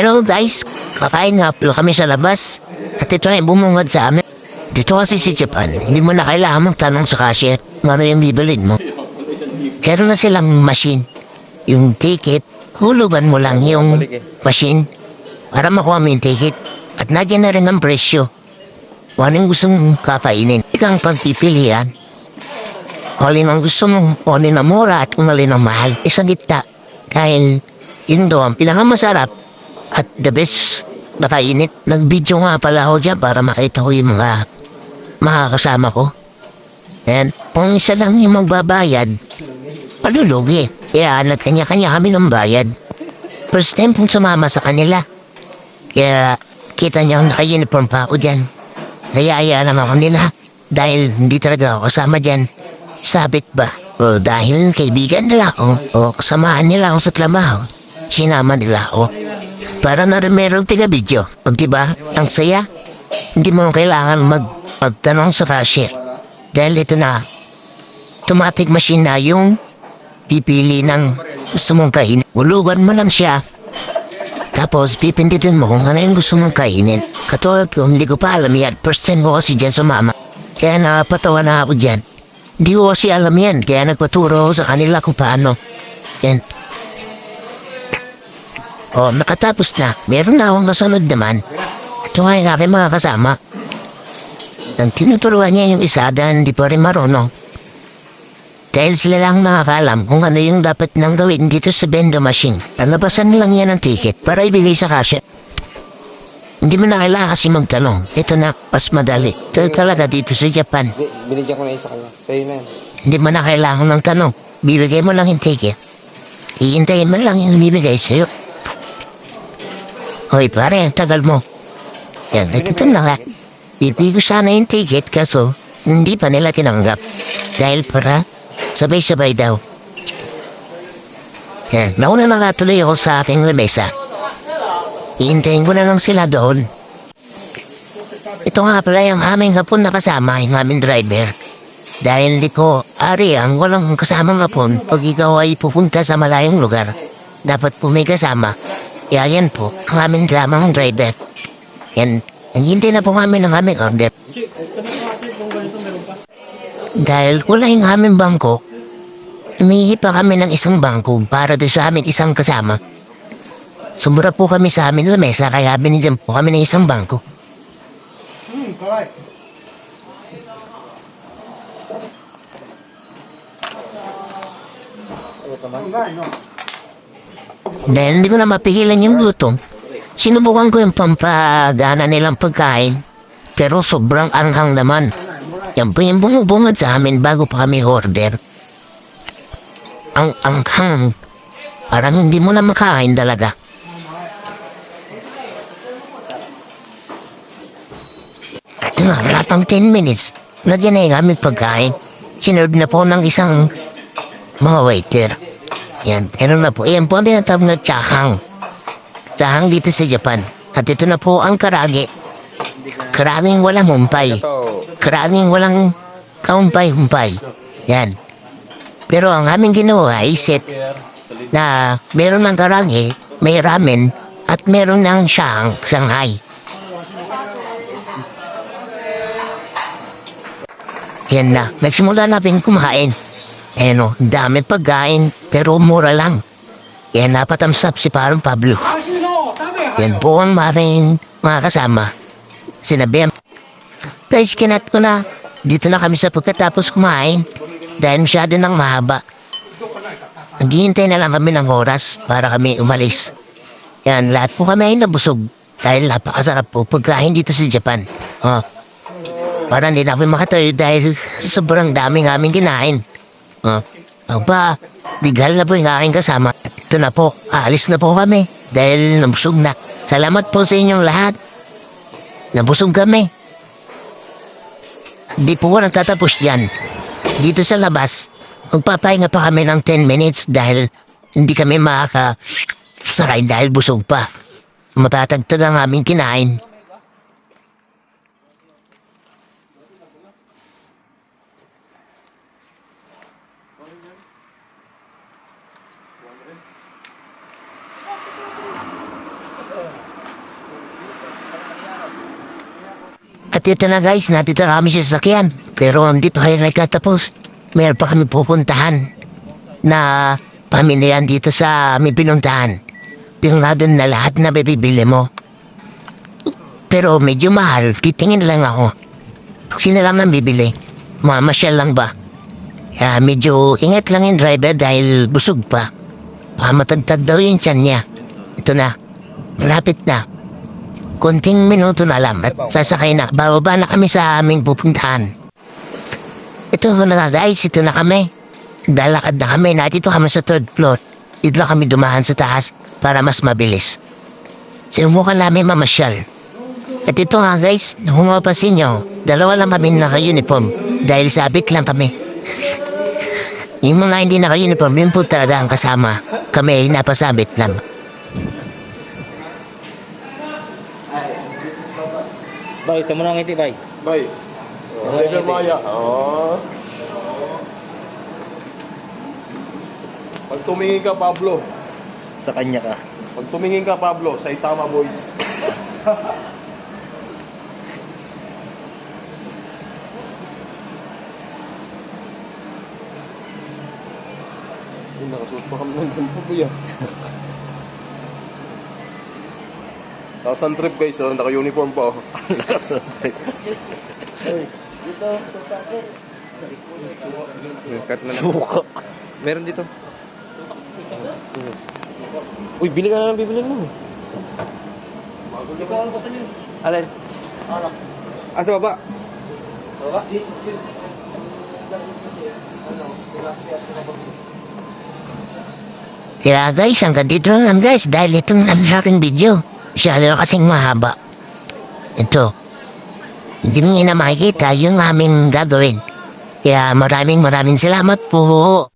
Hello guys, kakain nga pala kami sa labas. At ito ay bumungad sa amin. Dito kasi si Japan, hindi mo na kailangan magtanong sa cashier kung ano yung bibilin mo. Meron na silang machine. Yung ticket, hulugan mo lang yung machine para makuha mo yung ticket. At nagyan na rin ang presyo. Kung anong gusto mong kakainin. Ikaw ang pagpipilian. Alin ang gusto mong, alin ang mura at kung alin ang mahal. Isang gitna. Dahil yun daw ang pinakamasarap at the best na kainit. Nag-video nga pala ako dyan para makita ko yung mga makakasama ko. And kung isa lang yung magbabayad, palulugi. Kaya nag kanya-kanya kami ng bayad. First time kong sumama sa kanila. Kaya kita niyo naka-uniform pa ako dyan. Nayaya lang ako nila dahil hindi talaga ako kasama dyan. Sabit ba? O dahil kaibigan nila ako o kasamahan nila ako sa trabaho, sinama nila ako. Para na rin merong tiga-video. O diba, ang saya. Hindi mo kailangan mag magtanong sa cashier. Dahil ito na, automatic machine na yung pipili ng gusto mong kainin. Ulugan mo lang siya. Tapos pipindutin mo kung ano yung gusto mong kainin. Katulad ko, hindi ko pa alam yan. First time ko kasi dyan sa mama. Kaya napatawa na ako dyan. Hindi ko kasi alam yan. Kaya nagpaturo sa kanila kung paano. Yan. Oh, nakatapos na. Meron na akong kasunod naman. Ito nga yung aking mga kasama. Nang tinuturuan niya yung isa dahil hindi pa rin marunong. Dahil sila lang nakakalam kung ano yung dapat nang gawin dito sa vending machine. Lalabasan lang yan ng ticket para ibigay sa cashier. Hindi mo na kailangan kasi magtanong. Ito na, mas madali. Ito talaga dito sa Japan. Bi- Binigyan ko na isa kanya. Sa'yo na yan. Hindi mo na kailangan ng tanong. Bibigay mo lang yung ticket. Iintayin mo lang yung bibigay sa'yo. Hoy pare, tagal mo. Yan, ito na nga. Bibigay ko sana yung ticket kaso hindi pa nila tinanggap. Dahil para sabay-sabay daw. Yan, nauna na nga tuloy ako sa aking lamesa. Iintayin ko na lang sila doon. Ito nga pala yung aming hapon na kasama, yung aming driver. Dahil di ko, ari ang walang kasamang hapon pag ikaw ay pupunta sa malayong lugar. Dapat po may kasama. Kaya yan po, ang aming dramang driver. Yan, naghintay na po kami ng aming order. Dahil wala yung aming bangko, humihi pa kami ng isang bangko para doon sa aming isang kasama. Sumura po kami sa amin lamesa kaya binigyan po kami ng isang bangko. Dahil hindi ko na mapigilan yung gutom, sinubukan ko yung pampagana nilang pagkain. Pero sobrang anghang naman. Yan po yung bumubungad sa amin bago pa kami order. Ang anghang. Parang hindi mo na makain talaga. Ito nga, wala pang 10 minutes. Nagyan na yung aming pagkain. Sinerve na po ng isang mga waiter. Yan, ganun na po. Yan po ang tinatawag na chahang. Chahang dito sa Japan. At ito na po ang karage. Karaging walang humpay. Ito. Karaging walang kaumpay-humpay. Yan. Pero ang aming ginawa set na meron ng karage, may ramen, at meron ng siyang Shanghai. Yan na, nagsimula na kumain. Eh no, dami pagkain, pero mura lang. Kaya napatamsap si parang Pablo. Yan po ang maring mga kasama. Sinabi, guys, kinat ko na. Dito na kami sa pagkatapos kumain. Dahil masyado nang mahaba. Naghihintay na lang kami ng oras para kami umalis. Yan, lahat po kami ay nabusog. Dahil napakasarap po pagkain dito sa Japan. Oh. Para hindi na kami makatayo dahil sobrang daming aming kinain. Oh. Aba, digal na po yung aking kasama. Ito na po, aalis na po kami dahil nabusog na. Salamat po sa inyong lahat. Nabusog kami. Di po ko nagtatapos dyan. Dito sa labas, magpapahinga pa kami ng 10 minutes dahil hindi kami makaka saray dahil busog pa. Matatagtag ang aming kinain. At ito na guys, natito kami sa sasakyan. Pero hindi pa kayo nagkatapos. Meron pa kami pupuntahan na pamilyan dito sa aming pinuntahan. Pinuntahan na lahat na bibibili mo. Pero medyo mahal, titingin lang ako. Sino lang nang bibili? Mamasyal lang ba? Uh, medyo ingat lang yung driver dahil busog pa. Baka matagtag daw yung tiyan niya. Ito na. Malapit na. Konting minuto na lang at sasakay na. Bababa na kami sa aming pupuntahan. Ito na guys, ito na kami. Dalakad na kami. Natito kami sa third floor. Dito kami dumaan sa taas para mas mabilis. Sinubukan namin mamasyal. At ito nga guys, kung mapapansin nyo, dalawa lang kami naka-uniform dahil sabit lang kami. yung mga hindi naka-uniform, yun po ang kasama. Kami ay napasabit lang. Bay, sa mo nang ngiti, bay. Bay. Oh, Level Maya. Oh. Pag tumingin ka, Pablo. Sa kanya ka. Pag tumingin ka, Pablo, sa Itama Boys. nakasuot pa kami ng ganito, kuya. Tapos ang trip guys, oh, naka-uniform pa. Oh. Cut na lang. Suka. Meron dito. Uy, bili ka na lang bibili mo. Alin? Ah, sa baba. Kaya guys, hanggang dito na lang guys dahil ito na sa aking video. Masyado kasing mahaba. Ito. Hindi mo na makikita yung aming gagawin. Kaya maraming maraming salamat po.